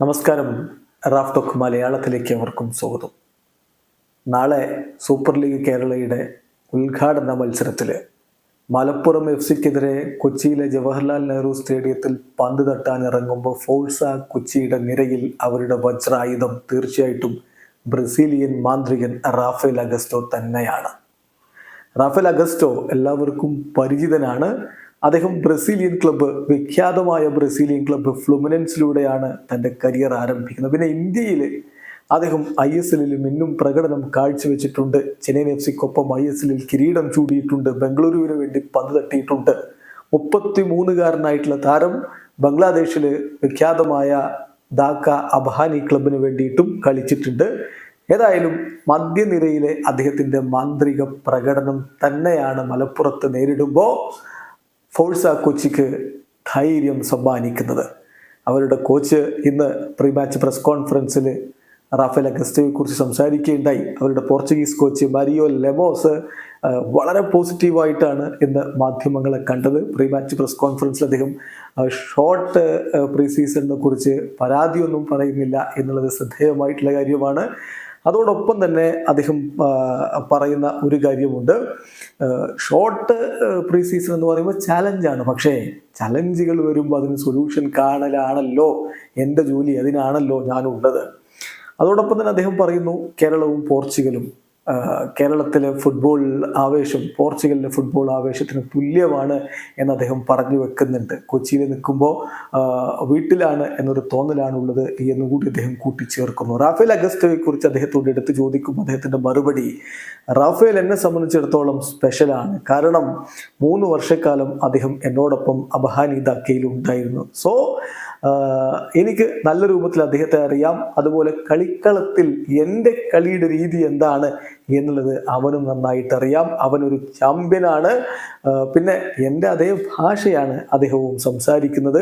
നമസ്കാരം. Raf talk മലയാളത്തിലേക്ക് അവർക്കും സ്വാഗതം. നാളെ സൂപ്പർ ലീഗ് കേരളയുടെ ഉദ്ഘാടന മത്സരത്തിൽ മലപ്പുറം എഫ് സിക്കെതിരെ കൊച്ചിയിലെ ജവഹർലാൽ നെഹ്റു സ്റ്റേഡിയത്തിൽ പന്ത് തട്ടാൻ ഇറങ്ങുമ്പോൾ ഫോഴ്സ കൊച്ചിയുടെ നിരയിൽ അവരുടെ വജ്രായുധം തീർച്ചയായിട്ടും ബ്രസീലിയൻ മാന്ത്രികൻ റാഫേൽ അഗസ്റ്റോ തന്നെയാണ്. റാഫേൽ അഗസ്റ്റോ എല്ലാവർക്കും പരിചിതനാണ്. അദ്ദേഹം ബ്രസീലിയൻ ക്ലബ്ബ് വിഖ്യാതമായ ബ്രസീലിയൻ ക്ലബ്ബ് ഫ്ലുമിനൻസിലൂടെയാണ് തന്റെ കരിയർ ആരംഭിക്കുന്നത്. പിന്നെ ഇന്ത്യയിൽ അദ്ദേഹം ഐ എസ് എല്ലിലും ഇന്നും പ്രകടനം കാഴ്ചവെച്ചിട്ടുണ്ട്. ചെന്നൈയിൻ എഫ് സിക്കൊപ്പം ഐ എസ് എല്ലിൽ കിരീടം ചൂടിയിട്ടുണ്ട്. ബംഗളൂരുവിന് വേണ്ടി പന്ത് തട്ടിയിട്ടുണ്ട്. മുപ്പത്തി മൂന്നുകാരനായിട്ടുള്ള താരം ബംഗ്ലാദേശിൽ വിഖ്യാതമായ ധാക്ക അബഹാനി ക്ലബിന് വേണ്ടിയിട്ടും കളിച്ചിട്ടുണ്ട്. ഏതായാലും മധ്യനിരയിലെ അദ്ദേഹത്തിന്റെ മാന്ത്രിക പ്രകടനം തന്നെയാണ് മലപ്പുറത്ത് നേരിടുമ്പോൾ. ഫോഴ്സ കൊച്ചിക്ക് ധൈര്യം സമ്മാനിക്കുന്നത്. അവരുടെ കോച്ച് ഇന്ന് പ്രീ മാച്ച് പ്രസ് കോൺഫറൻസിൽ റാഫേൽ അഗസ്റ്റയെക്കുറിച്ച് സംസാരിക്കുകയുണ്ടായി. അവരുടെ പോർച്ചുഗീസ് കോച്ച് മരിയോ ലെമോസ് വളരെ പോസിറ്റീവായിട്ടാണ് ഇന്ന് മാധ്യമങ്ങളെ കണ്ടത്. പ്രീ മാച്ച് പ്രസ് കോൺഫറൻസിൽ അദ്ദേഹം ഷോർട്ട് പ്രീ സീസണിനെ കുറിച്ച് പരാതിയൊന്നും പറയുന്നില്ല എന്നുള്ളത് ശ്രദ്ധേയമായിട്ടുള്ള കാര്യമാണ്. അതോടൊപ്പം തന്നെ അദ്ദേഹം പറയുന്ന ഒരു കാര്യമുണ്ട്. ഷോർട്ട് പ്രീ സീസൺ എന്ന് പറയുമ്പോൾ ചാലഞ്ചാണ് പക്ഷേ ചലഞ്ചുകൾ വരുമ്പോൾ അതിന് സൊല്യൂഷൻ കാണലാണല്ലോ. എന്റെ ജോലി അതിനാണല്ലോ ഞാനുള്ളത്. അതോടൊപ്പം തന്നെ അദ്ദേഹം പറയുന്നു കേരളവും പോർച്ചുഗലും. കേരളത്തിലെ ഫുട്ബോൾ ആവേശം പോർച്ചുഗലിലെ ഫുട്ബോൾ ആവേശത്തിന് തുല്യമാണ് എന്ന് അദ്ദേഹം പറഞ്ഞു വെക്കുന്നുണ്ട്. കൊച്ചിയിൽ നിൽക്കുമ്പോൾ വീട്ടിലാണ് എന്നൊരു തോന്നലാണുള്ളത് എന്നുകൂടി അദ്ദേഹം കൂട്ടിച്ചേർക്കുന്നു. റാഫേൽ അഗസ്റ്റോയെ കുറിച്ച് അദ്ദേഹത്തോട് എടുത്ത് ചോദിക്കുമ്പോൾ അദ്ദേഹത്തിന്റെ മറുപടി റാഫേൽ എന്നെ സംബന്ധിച്ചിടത്തോളം സ്പെഷ്യലാണ് കാരണം മൂന്ന് വർഷക്കാലം അദ്ദേഹം എന്നോടൊപ്പം അബഹാനി സോ എനിക്ക് നല്ല രൂപത്തിൽ അദ്ദേഹത്തെ അറിയാം. അതുപോലെ കളിക്കളത്തിൽ എന്റെ കളിയുടെ രീതി എന്താണ് എന്നുള്ളത് അവനും നന്നായിട്ട് അറിയാം അവനൊരു ചാമ്പ്യനാണ്. പിന്നെ എന്റെ അതേ ഭാഷയാണ് അദ്ദേഹവും സംസാരിക്കുന്നത്.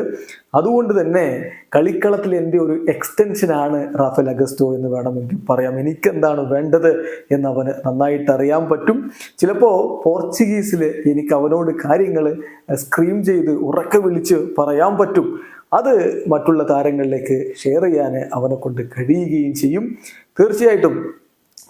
അതുകൊണ്ട് തന്നെ കളിക്കളത്തിൽ എന്റെ ഒരു എക്സ്റ്റൻഷനാണ് റാഫേൽ അഗസ്റ്റോ എന്ന് വേണമെങ്കിൽ പറയാം. എനിക്കെന്താണ് വേണ്ടത് എന്ന് അവന് നന്നായിട്ട് അറിയാൻ പറ്റും. ചിലപ്പോൾ പോർച്ചുഗീസിൽ എനിക്ക് അവനോട് കാര്യങ്ങൾ സ്ക്രീം ചെയ്ത് ഉറക്കെ വിളിച്ച് പറയാൻ പറ്റും. അത് മറ്റുള്ള താരങ്ങളിലേക്ക് ഷെയർ ചെയ്യാൻ അവനെ കൊണ്ട് കഴിയുകയും ചെയ്യും. തീർച്ചയായിട്ടും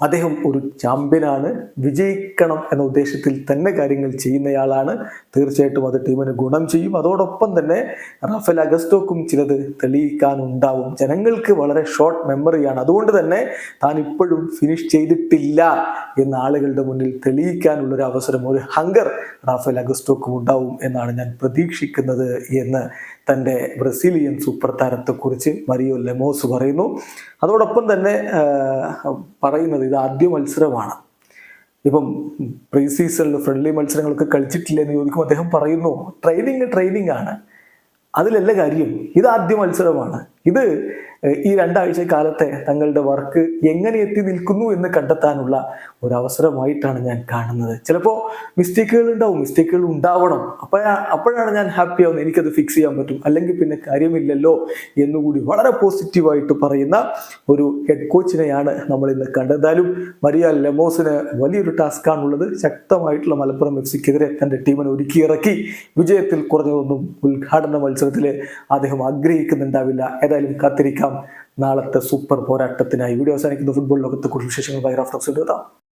അദ്ദേഹം ഒരു ചാമ്പ്യനാണ്. വിജയിക്കണം എന്ന ഉദ്ദേശത്തിൽ തന്നെ കാര്യങ്ങൾ ചെയ്യുന്നയാളാണ്. തീർച്ചയായിട്ടും അത് ടീമിന് ഗുണം ചെയ്യും. അതോടൊപ്പം തന്നെ റാഫേൽ അഗസ്റ്റോക്കും ചിലത് തെളിയിക്കാനുണ്ടാവും. ജനങ്ങൾക്ക് വളരെ ഷോർട്ട് മെമ്മറിയാണ് അതുകൊണ്ട് തന്നെ താൻ ഇപ്പോഴും ഫിനിഷ് ചെയ്തിട്ടില്ല എന്ന ആളുകളുടെ മുന്നിൽ തെളിയിക്കാനുള്ളൊരു അവസരം ഒരു ഹങ്കർ റാഫേൽ അഗസ്റ്റോക്കും ഉണ്ടാവും എന്നാണ് ഞാൻ പ്രതീക്ഷിക്കുന്നത് എന്ന് തന്റെ ബ്രസീലിയൻ സൂപ്പർ താരത്തെക്കുറിച്ച് മരിയോ ലെമോസ് പറയുന്നു. അതോടൊപ്പം തന്നെ പറയുന്നത് ഇത് ആദ്യ മത്സരമാണ്. ഇപ്പം പ്രീ സീസണിൽ ഫ്രണ്ട്ലി മത്സരങ്ങളൊക്കെ കളിച്ചിട്ടില്ല എന്ന് ചോദിക്കുമ്പോൾ അദ്ദേഹം പറയുന്നു ട്രെയിനിങ് ട്രെയിനിങ് ആണ്. അതിലല്ല കാര്യം. ഇത് ആദ്യ മത്സരമാണ്. ഇത് ഈ രണ്ടാഴ്ച കാലത്തെ തങ്ങളുടെ വർക്ക് എങ്ങനെ എത്തി നിൽക്കുന്നു എന്ന് കണ്ടെത്താനുള്ള ഒരു അവസരമായിട്ടാണ് ഞാൻ കാണുന്നത്. ചിലപ്പോൾ മിസ്റ്റേക്കുകൾ ഉണ്ടാവും മിസ്റ്റേക്കുകൾ ഉണ്ടാവണം. അപ്പോഴാ അപ്പോഴാണ് ഞാൻ ഹാപ്പി ആവുന്നത്. എനിക്കത് ഫിക്സ് ചെയ്യാൻ പറ്റും. അല്ലെങ്കിൽ പിന്നെ കാര്യമില്ലല്ലോ എന്നുകൂടി വളരെ പോസിറ്റീവായിട്ട് പറയുന്ന ഒരു ഹെഡ് കോച്ചിനെയാണ് നമ്മൾ ഇന്ന് കണ്ടെന്നാലും മരിയ ലെമോസിന് വലിയൊരു ടാസ്ക്കാണുള്ളത് ശക്തമായിട്ടുള്ള മലപ്പുറം എഫ് സിക്കെതിരെ തന്റെ ടീമിനെ ഒരുക്കിയിറക്കി വിജയത്തിൽ കുറഞ്ഞതൊന്നും ഉദ്ഘാടന മത്സരത്തിൽ അദ്ദേഹം ആഗ്രഹിക്കുന്നുണ്ടാവില്ല. ഏതായാലും കാത്തിരിക്കാം. നാളത്തെ സൂപ്പർ പോരാട്ടത്തിനായി. വീഡിയോ അവസാനിക്കുന്ന. ഫുട്ബോൾ ലോകത്തെ കൂടുതൽ വിശേഷങ്ങൾ. ബൈറാഫ്റ്റോക്സ് എഴുതാം